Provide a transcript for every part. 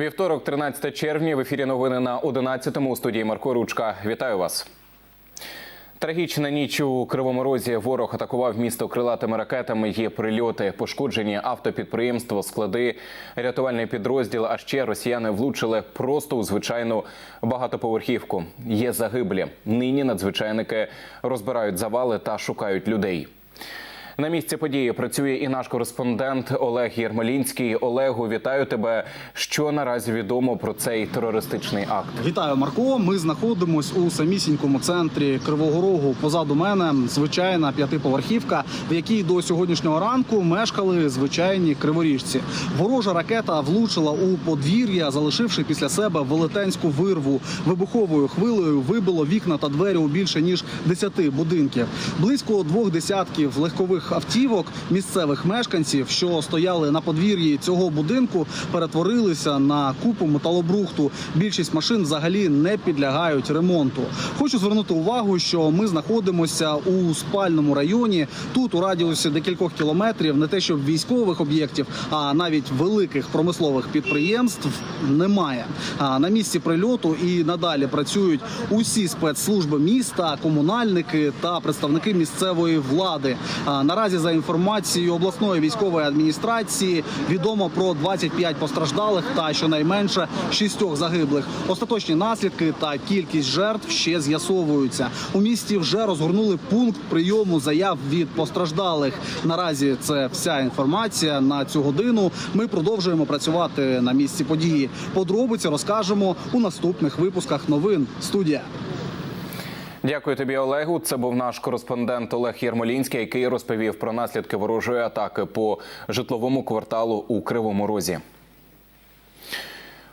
Вівторок, 13 червня. В ефірі новини на 11-му у студії Марко Ручка. Вітаю вас. Трагічна ніч у Кривому Розі. Ворог атакував місто крилатими ракетами. Є прильоти, пошкоджені автопідприємство, склади, рятувальний підрозділ. А ще росіяни влучили просто у звичайну багатоповерхівку. Є загиблі. Нині надзвичайники розбирають завали та шукають людей. На місці події працює і наш кореспондент Олег Єрмолінський. Олегу, вітаю тебе. Що наразі відомо про цей терористичний акт? Вітаю, Марко. Ми знаходимось у самісінькому центрі Кривого Рогу. Позаду мене звичайна п'ятиповерхівка, в якій до сьогоднішнього ранку мешкали звичайні криворіжці. Ворожа ракета влучила у подвір'я, залишивши після себе велетенську вирву. Вибуховою хвилею вибило вікна та двері у більше ніж 10 будинків. Близько двох десятків легкових автівок місцевих мешканців, що стояли на подвір'ї цього будинку, перетворилися на купу металобрухту. Більшість машин взагалі не підлягають ремонту. Хочу звернути увагу, що ми знаходимося у спальному районі. Тут у радіусі декількох кілометрів не те, щоб військових об'єктів, а навіть великих промислових підприємств немає. А на місці прильоту і надалі працюють усі спецслужби міста, комунальники та представники місцевої влади. Наразі, за інформацією обласної військової адміністрації, відомо про 25 постраждалих та щонайменше шістьох загиблих. Остаточні наслідки та кількість жертв ще з'ясовуються. У місті вже розгорнули пункт прийому заяв від постраждалих. Наразі це вся інформація на цю годину. Ми продовжуємо працювати на місці події. Подробиці розкажемо у наступних випусках новин. Студія. Дякую тобі, Олегу. Це був наш кореспондент Олег Єрмолінський, який розповів про наслідки ворожої атаки по житловому кварталу у Кривому Розі.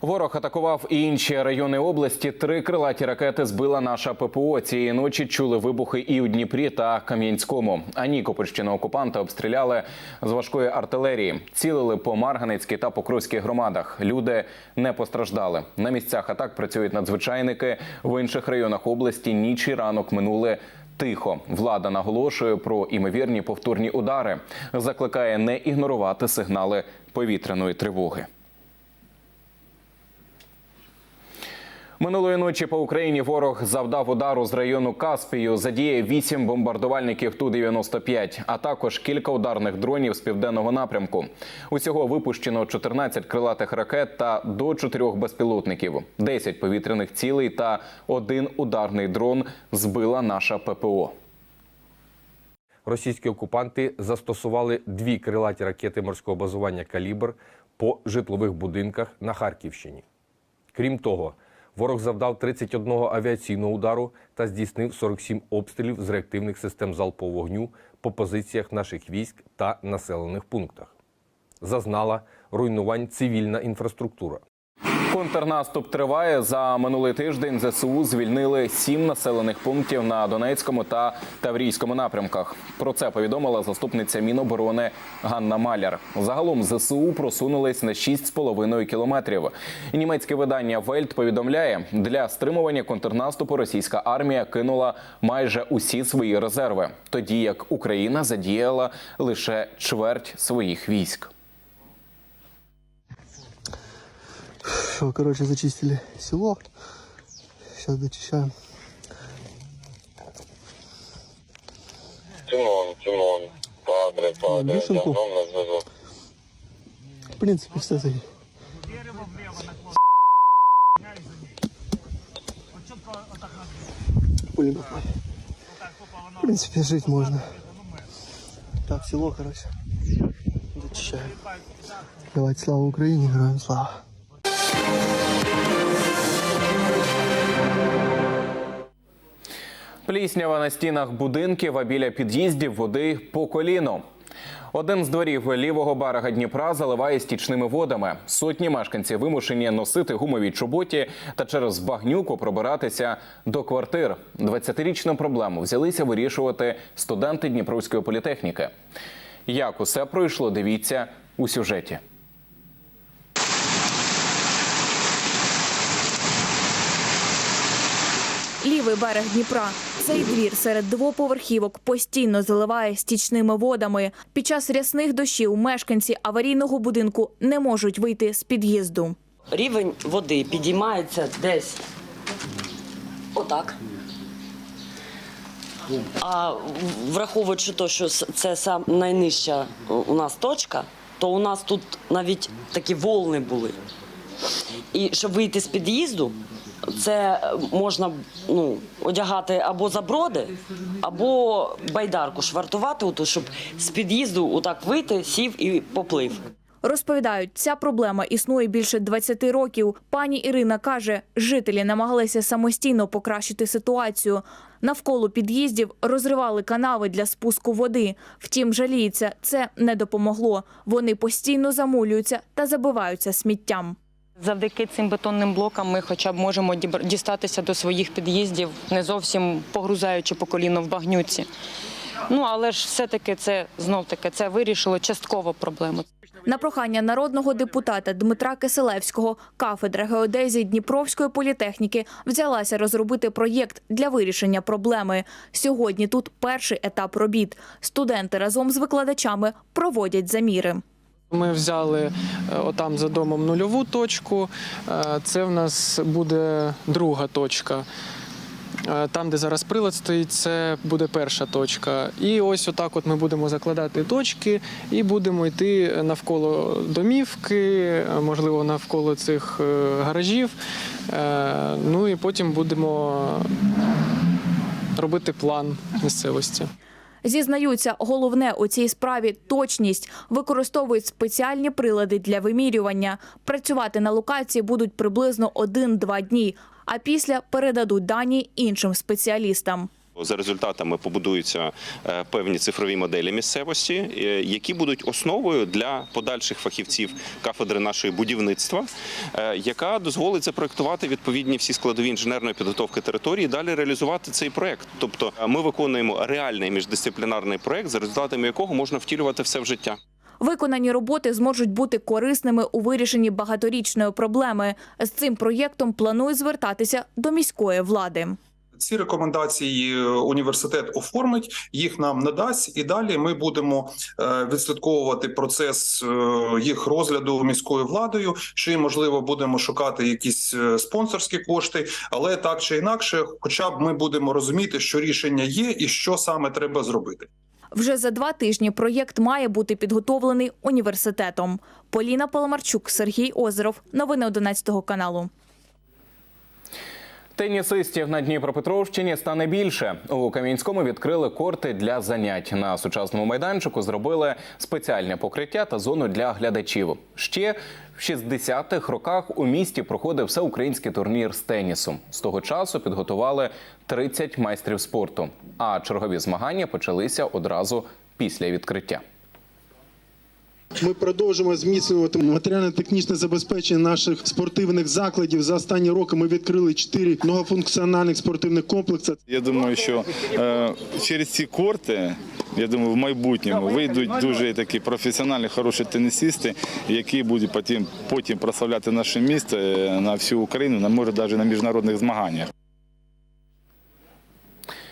Ворог атакував і інші райони області. Три крилаті ракети збила наша ППО. Цієї ночі чули вибухи і у Дніпрі та Кам'янському. А Нікопольщину окупанти обстріляли з важкої артилерії. Цілили по Марганецькій та Покровській громадах. Люди не постраждали. На місцях атак працюють надзвичайники. В інших районах області ніч і ранок минули. Тихо влада наголошує про імовірні повторні удари. Закликає не ігнорувати сигнали повітряної тривоги. Минулої ночі по Україні ворог завдав удару з району Каспію. Задіє вісім бомбардувальників Ту-95, а також кілька ударних дронів з південного напрямку. Усього випущено 14 крилатих ракет та до 4 безпілотників, 10 повітряних цілей та один ударний дрон збила наша ППО. Російські окупанти застосували дві крилаті ракети морського базування Калібр по житлових будинках на Харківщині. Крім того, ворог завдав 31 авіаційного удару та здійснив 47 обстрілів з реактивних систем залпового вогню по позиціях наших військ та населених пунктах. Зазнала руйнувань цивільна інфраструктура. Контрнаступ триває. За минулий тиждень ЗСУ звільнили сім населених пунктів на Донецькому та Таврійському напрямках. Про це повідомила заступниця Міноборони Ганна Маляр. Загалом ЗСУ просунулись на 6,5 кілометрів. Німецьке видання Вельт повідомляє, для стримування контрнаступу російська армія кинула майже усі свої резерви, тоді як Україна задіяла лише чверть своїх військ. Все, короче, зачистили село. Сейчас дочищаем. Тимон, Тимон, падре, падре, Вишенку? В принципе, все за Пулемет. В принципе, жить можно. Так, село, короче. Зачищаем. Давайте слава Украине, героям слава. Пліснява на стінах будинків, а біля під'їздів води по коліно. Один з дворів лівого берега Дніпра заливає стічними водами. Сотні мешканців вимушені носити гумові чоботі та через багнюку пробиратися до квартир. 20-річну проблему взялися вирішувати студенти Дніпровської політехніки. Як усе пройшло, дивіться у сюжеті. Лівий берег Дніпра. Цей двір серед двоповерхівок постійно заливає стічними водами. Під час рясних дощів мешканці аварійного будинку не можуть вийти з під'їзду. Рівень води підіймається десь отак. А враховуючи те, що це сам найнижча у нас точка, то у нас тут навіть такі волни були. І щоб вийти з під'їзду, це можна ну, одягати або заброди, або байдарку швартувати, оту, щоб з під'їзду отак вийти, сів і поплив. Розповідають, ця проблема існує більше 20 років. Пані Ірина каже, жителі намагалися самостійно покращити ситуацію. Навколо під'їздів розривали канави для спуску води. Втім, жаліється, це не допомогло. Вони постійно замулюються та забиваються сміттям. Завдяки цим бетонним блокам ми хоча б можемо дістатися до своїх під'їздів, не зовсім погрузаючи по коліно в багнюці. Ну але ж все-таки це знов таки це вирішило частково проблему. На прохання народного депутата Дмитра Киселевського кафедра геодезії Дніпровської політехніки взялася розробити проєкт для вирішення проблеми. Сьогодні тут перший етап робіт. Студенти разом з викладачами проводять заміри. Ми взяли е, отам за домом нульову точку. Е, Це в нас буде друга точка. Е, Там, де зараз прилад стоїть, це буде перша точка. І ось отак от ми будемо закладати точки і будемо йти навколо домівки, можливо, навколо цих гаражів. Ну і потім будемо робити план місцевості. Зізнаються, головне у цій справі точність. Використовують спеціальні прилади для вимірювання. Працювати на локації будуть приблизно 1-2 дні, а після передадуть дані іншим спеціалістам. За результатами побудуються е, певні цифрові моделі місцевості, е, які будуть основою для подальших фахівців кафедри нашої будівництва, е, яка дозволить запроектувати відповідні всі складові інженерної підготовки території, і далі реалізувати цей проект. Тобто, ми виконуємо реальний міждисциплінарний проект, за результатами якого можна втілювати все в життя. Виконані роботи зможуть бути корисними у вирішенні багаторічної проблеми. З цим проєктом планують звертатися до міської влади. Ці рекомендації е, університет оформить, їх нам надасть, і далі ми будемо е, відслідковувати процес е, їх розгляду міською владою. Чи можливо будемо шукати якісь спонсорські кошти, але так чи інакше, хоча б ми будемо розуміти, що рішення є і що саме треба зробити. Вже за два тижні проєкт має бути підготовлений університетом. Поліна Паламарчук, Сергій Озеров. Новини 11 каналу. Тенісистів на Дніпропетровщині стане більше. У Кам'янському відкрили корти для занять. На сучасному майданчику зробили спеціальне покриття та зону для глядачів. Ще в 60-х роках у місті проходив всеукраїнський турнір з тенісу. З того часу підготували 30 майстрів спорту. А чергові змагання почалися одразу після відкриття. Ми продовжуємо зміцнювати матеріально-технічне забезпечення наших спортивних закладів. За останні роки ми відкрили чотири многофункціональних спортивних комплекси. Я думаю, що е, через ці корти, я думаю, в майбутньому вийдуть дуже такі професіональні, хороші тенісисти, які будуть потім, потім прославляти наше місто е, на всю Україну, на може навіть на міжнародних змаганнях.